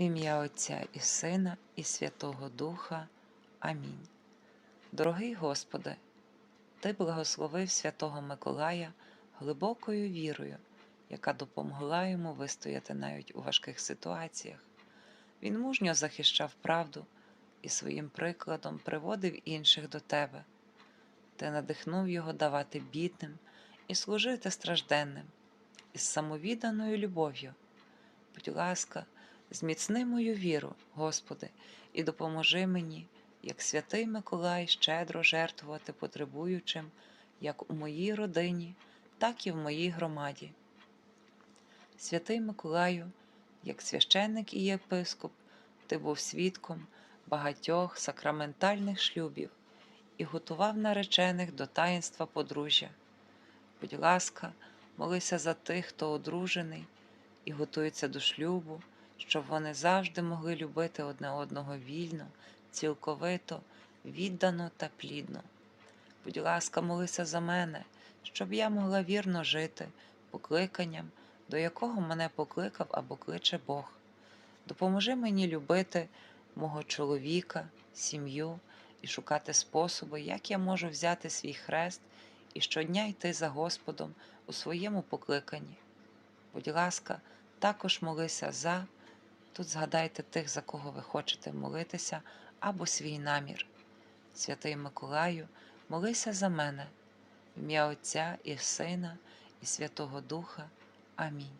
Ім'я Отця і Сина, і Святого Духа. Амінь. Дорогий Господи, Ти благословив святого Миколая глибокою вірою, яка допомогла йому вистояти навіть у важких ситуаціях. Він мужньо захищав правду і своїм прикладом приводив інших до Тебе. Ти надихнув його давати бідним і служити стражденним із самовідданою любов'ю. Будь ласка, зміцни мою віру, Господи, і допоможи мені, як святий Миколай, щедро жертвувати потребуючим, як у моїй родині, так і в моїй громаді. Святий Миколаю, як священник і єпископ, ти був свідком багатьох сакраментальних шлюбів і готував наречених до таїнства подружжя. Будь ласка, молися за тих, хто одружений і готується до шлюбу, щоб вони завжди могли любити одне одного вільно, цілковито, віддано та плідно. Будь ласка, молися за мене, щоб я могла вірно жити покликанням, до якого мене покликав або кличе Бог. Допоможи мені любити мого чоловіка, сім'ю і шукати способи, як я можу взяти свій хрест і щодня йти за Господом у своєму покликанні. Будь ласка, також молися за, тут згадайте тих, за кого ви хочете молитися, або свій намір. Святий Миколаю, молися за мене, в ім'я Отця і Сина, і Святого Духа. Амінь.